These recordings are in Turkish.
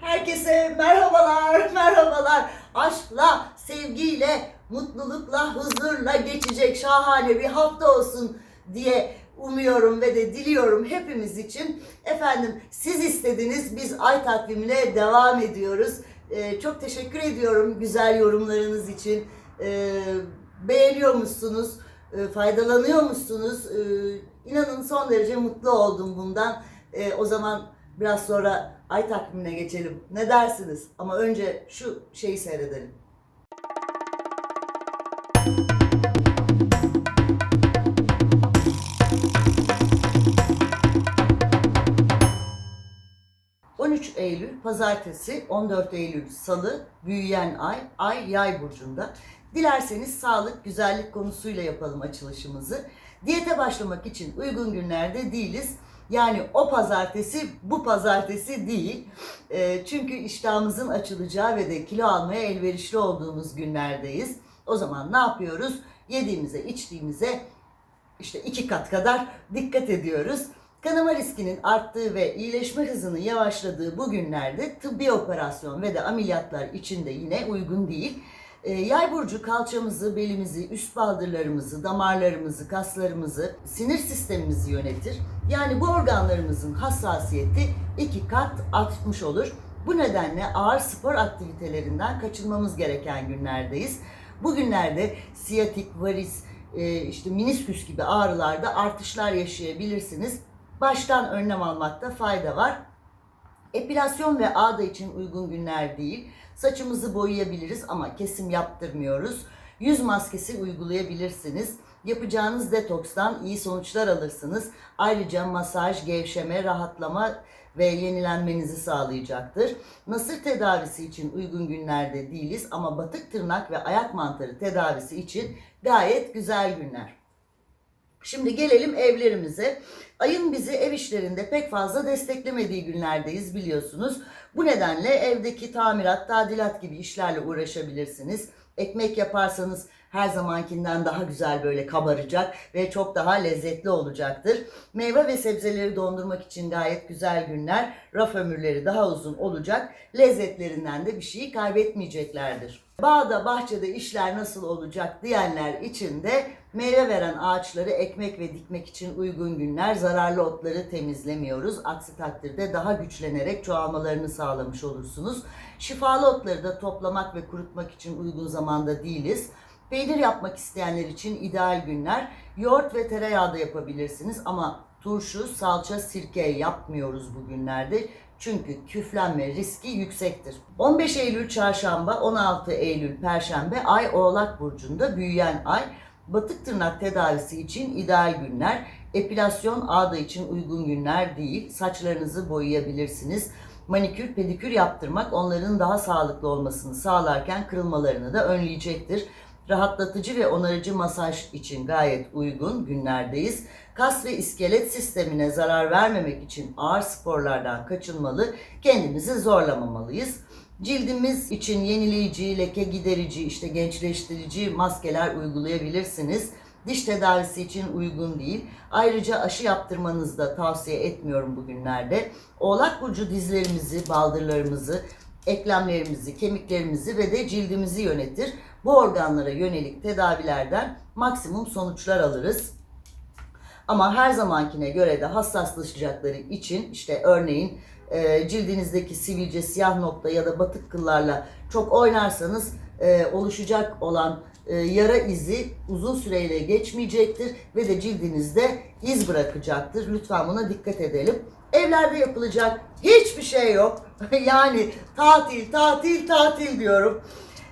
Herkese merhabalar, merhabalar. Aşkla, sevgiyle, mutlulukla, huzurla geçecek şahane bir hafta olsun diye umuyorum ve de diliyorum hepimiz için. Efendim siz istediniz, biz ay takvimine devam ediyoruz. Ee, çok teşekkür ediyorum güzel yorumlarınız için. Ee, beğeniyor musunuz? Ee, faydalanıyor musunuz? Ee, inanın son derece mutlu oldum bundan. Ee, o zaman biraz sonra ay takvimine geçelim. Ne dersiniz? Ama önce şu şeyi seyredelim. ...13 Eylül Pazartesi, 14 Eylül Salı, büyüyen ay, ay yay burcunda. Dilerseniz sağlık, güzellik konusuyla yapalım açılışımızı. Diyete başlamak için uygun günlerde değiliz. Yani o pazartesi bu pazartesi değil. E, çünkü iştahımızın açılacağı ve de kilo almaya elverişli olduğumuz günlerdeyiz. O zaman ne yapıyoruz? Yediğimize, içtiğimize işte iki kat kadar dikkat ediyoruz. Kanama riskinin arttığı ve iyileşme hızının yavaşladığı bu günlerde tıbbi operasyon ve de ameliyatlar için de yine uygun değil. Ee, Yay burcu kalçamızı, belimizi, üst baldırlarımızı, damarlarımızı, kaslarımızı, sinir sistemimizi yönetir. Yani bu organlarımızın hassasiyeti iki kat artmış olur. Bu nedenle ağır spor aktivitelerinden kaçınmamız gereken günlerdeyiz. Bu günlerde siyatik, varis, e, işte minisküs gibi ağrılarda artışlar yaşayabilirsiniz. Baştan önlem almakta fayda var. Epilasyon ve ağda için uygun günler değil. Saçımızı boyayabiliriz ama kesim yaptırmıyoruz. Yüz maskesi uygulayabilirsiniz. Yapacağınız detokstan iyi sonuçlar alırsınız. Ayrıca masaj, gevşeme, rahatlama ve yenilenmenizi sağlayacaktır. Nasır tedavisi için uygun günlerde değiliz ama batık tırnak ve ayak mantarı tedavisi için gayet güzel günler. Şimdi gelelim evlerimize. Ayın bizi ev işlerinde pek fazla desteklemediği günlerdeyiz biliyorsunuz. Bu nedenle evdeki tamirat, tadilat gibi işlerle uğraşabilirsiniz. Ekmek yaparsanız her zamankinden daha güzel böyle kabaracak ve çok daha lezzetli olacaktır. Meyve ve sebzeleri dondurmak için gayet güzel günler. Raf ömürleri daha uzun olacak. Lezzetlerinden de bir şeyi kaybetmeyeceklerdir. Bağda, bahçede işler nasıl olacak diyenler için de meyve veren ağaçları ekmek ve dikmek için uygun günler. Zararlı otları temizlemiyoruz. Aksi takdirde daha güçlenerek çoğalmalarını sağlamış olursunuz. Şifalı otları da toplamak ve kurutmak için uygun zamanda değiliz. Peynir yapmak isteyenler için ideal günler. Yoğurt ve tereyağı da yapabilirsiniz ama turşu, salça, sirke yapmıyoruz bu günlerde. Çünkü küflenme riski yüksektir. 15 Eylül çarşamba, 16 Eylül perşembe ay Oğlak burcunda büyüyen ay. Batık tırnak tedavisi için ideal günler. Epilasyon ağda için uygun günler değil. Saçlarınızı boyayabilirsiniz. Manikür, pedikür yaptırmak onların daha sağlıklı olmasını sağlarken kırılmalarını da önleyecektir. Rahatlatıcı ve onarıcı masaj için gayet uygun günlerdeyiz. Kas ve iskelet sistemine zarar vermemek için ağır sporlardan kaçınmalı, kendimizi zorlamamalıyız. Cildimiz için yenileyici, leke giderici, işte gençleştirici maskeler uygulayabilirsiniz. Diş tedavisi için uygun değil. Ayrıca aşı yaptırmanızı da tavsiye etmiyorum bugünlerde. Oğlak burcu dizlerimizi, baldırlarımızı, eklemlerimizi, kemiklerimizi ve de cildimizi yönetir. Bu organlara yönelik tedavilerden maksimum sonuçlar alırız. Ama her zamankine göre de hassaslaşacakları için işte örneğin e, cildinizdeki sivilce, siyah nokta ya da batık kıllarla çok oynarsanız e, oluşacak olan e, yara izi uzun süreyle geçmeyecektir ve de cildinizde iz bırakacaktır. Lütfen buna dikkat edelim. Evlerde yapılacak hiçbir şey yok. yani tatil, tatil, tatil diyorum.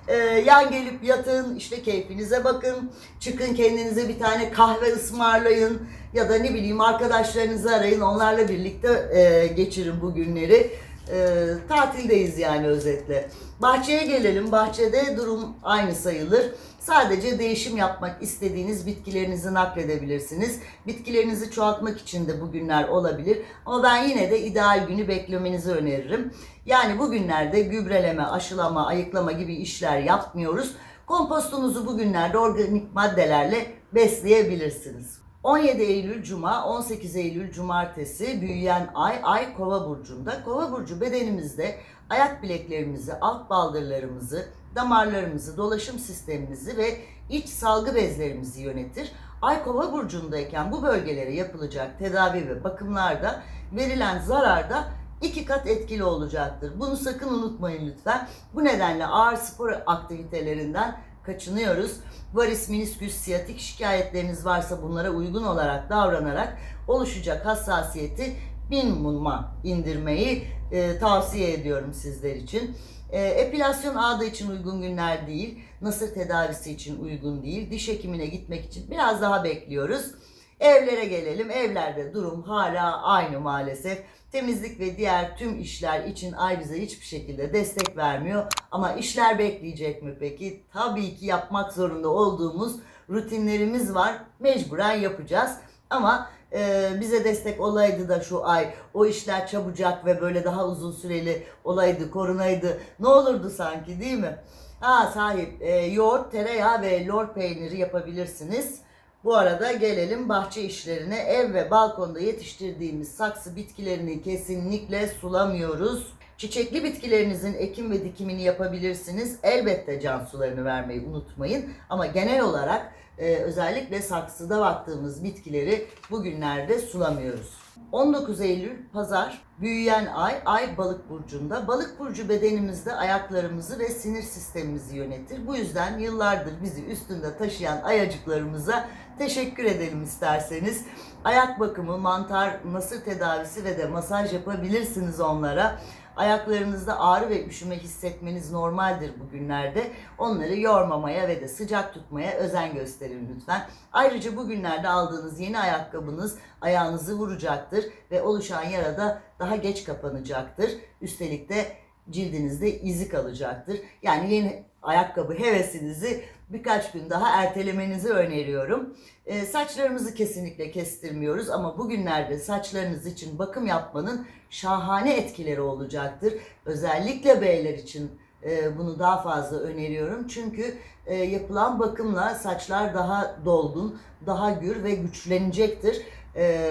Ee, yan gelip yatın, işte keyfinize bakın. Çıkın kendinize bir tane kahve ısmarlayın. Ya da ne bileyim arkadaşlarınızı arayın. Onlarla birlikte e, geçirin bu günleri. E, tatildeyiz yani özetle. Bahçeye gelelim. Bahçede durum aynı sayılır. Sadece değişim yapmak istediğiniz bitkilerinizi nakledebilirsiniz. Bitkilerinizi çoğaltmak için de bu günler olabilir. Ama ben yine de ideal günü beklemenizi öneririm. Yani bu günlerde gübreleme, aşılama, ayıklama gibi işler yapmıyoruz. Kompostunuzu bugünlerde organik maddelerle besleyebilirsiniz. 17 Eylül Cuma, 18 Eylül Cumartesi büyüyen ay, ay Kova burcunda. Kova burcu bedenimizde ayak bileklerimizi, alt baldırlarımızı, damarlarımızı, dolaşım sistemimizi ve iç salgı bezlerimizi yönetir. Ay Kova burcundayken bu bölgelere yapılacak tedavi ve bakımlarda verilen zararda iki kat etkili olacaktır. Bunu sakın unutmayın lütfen. Bu nedenle ağır spor aktivitelerinden kaçınıyoruz. Varis, minisküs, siyatik şikayetleriniz varsa bunlara uygun olarak davranarak oluşacak hassasiyeti minimuma indirmeyi e, tavsiye ediyorum sizler için. E, epilasyon ağda için uygun günler değil, nasır tedavisi için uygun değil, diş hekimine gitmek için biraz daha bekliyoruz. Evlere gelelim. Evlerde durum hala aynı maalesef. Temizlik ve diğer tüm işler için ay bize hiçbir şekilde destek vermiyor. Ama işler bekleyecek mi peki? Tabii ki yapmak zorunda olduğumuz rutinlerimiz var. Mecburen yapacağız. Ama e, bize destek olaydı da şu ay o işler çabucak ve böyle daha uzun süreli olaydı, korunaydı. Ne olurdu sanki değil mi? Ha sahip e, yoğurt, tereyağı ve lor peyniri yapabilirsiniz. Bu arada gelelim bahçe işlerine. Ev ve balkonda yetiştirdiğimiz saksı bitkilerini kesinlikle sulamıyoruz. Çiçekli bitkilerinizin ekim ve dikimini yapabilirsiniz. Elbette can sularını vermeyi unutmayın. Ama genel olarak e, özellikle saksıda baktığımız bitkileri bugünlerde sulamıyoruz. 19 Eylül Pazar büyüyen ay ay balık burcunda. Balık burcu bedenimizde ayaklarımızı ve sinir sistemimizi yönetir. Bu yüzden yıllardır bizi üstünde taşıyan ayacıklarımıza teşekkür edelim isterseniz. Ayak bakımı, mantar, nasır tedavisi ve de masaj yapabilirsiniz onlara. Ayaklarınızda ağrı ve üşüme hissetmeniz normaldir bugünlerde. Onları yormamaya ve de sıcak tutmaya özen gösterin lütfen. Ayrıca bugünlerde aldığınız yeni ayakkabınız ayağınızı vuracaktır ve oluşan yara da daha geç kapanacaktır. Üstelik de cildinizde izi kalacaktır. Yani yeni ayakkabı hevesinizi birkaç gün daha ertelemenizi öneriyorum. Ee, saçlarımızı kesinlikle kestirmiyoruz ama bugünlerde saçlarınız için bakım yapmanın şahane etkileri olacaktır. Özellikle beyler için e, bunu daha fazla öneriyorum. Çünkü e, yapılan bakımla saçlar daha dolgun, daha gür ve güçlenecektir. E,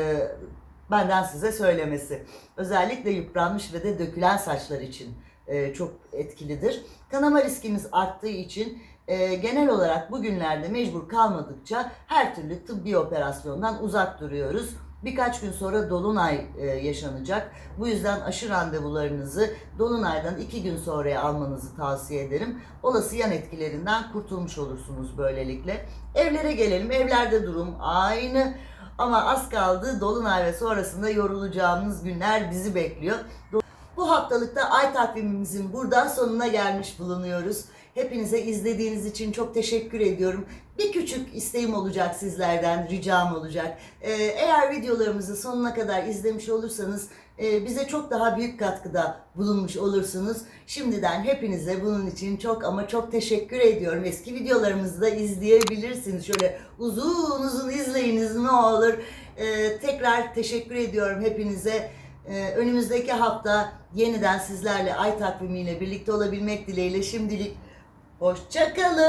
benden size söylemesi. Özellikle yıpranmış ve de dökülen saçlar için e, çok etkilidir. Kanama riskimiz arttığı için e, genel olarak bugünlerde mecbur kalmadıkça her türlü tıbbi operasyondan uzak duruyoruz. Birkaç gün sonra Dolunay e, yaşanacak. Bu yüzden aşı randevularınızı Dolunay'dan iki gün sonraya almanızı tavsiye ederim. Olası yan etkilerinden kurtulmuş olursunuz böylelikle. Evlere gelelim. Evlerde durum aynı. Ama az kaldı. Dolunay ve sonrasında yorulacağımız günler bizi bekliyor. Bu haftalıkta ay takvimimizin burada sonuna gelmiş bulunuyoruz. Hepinize izlediğiniz için çok teşekkür ediyorum. Bir küçük isteğim olacak sizlerden, ricam olacak. Ee, eğer videolarımızı sonuna kadar izlemiş olursanız e, bize çok daha büyük katkıda bulunmuş olursunuz. Şimdiden hepinize bunun için çok ama çok teşekkür ediyorum. Eski videolarımızı da izleyebilirsiniz. Şöyle uzun uzun izleyiniz ne olur. Ee, tekrar teşekkür ediyorum hepinize. Ee, önümüzdeki hafta yeniden sizlerle ay takvimiyle birlikte olabilmek dileğiyle şimdilik hoşçakalın.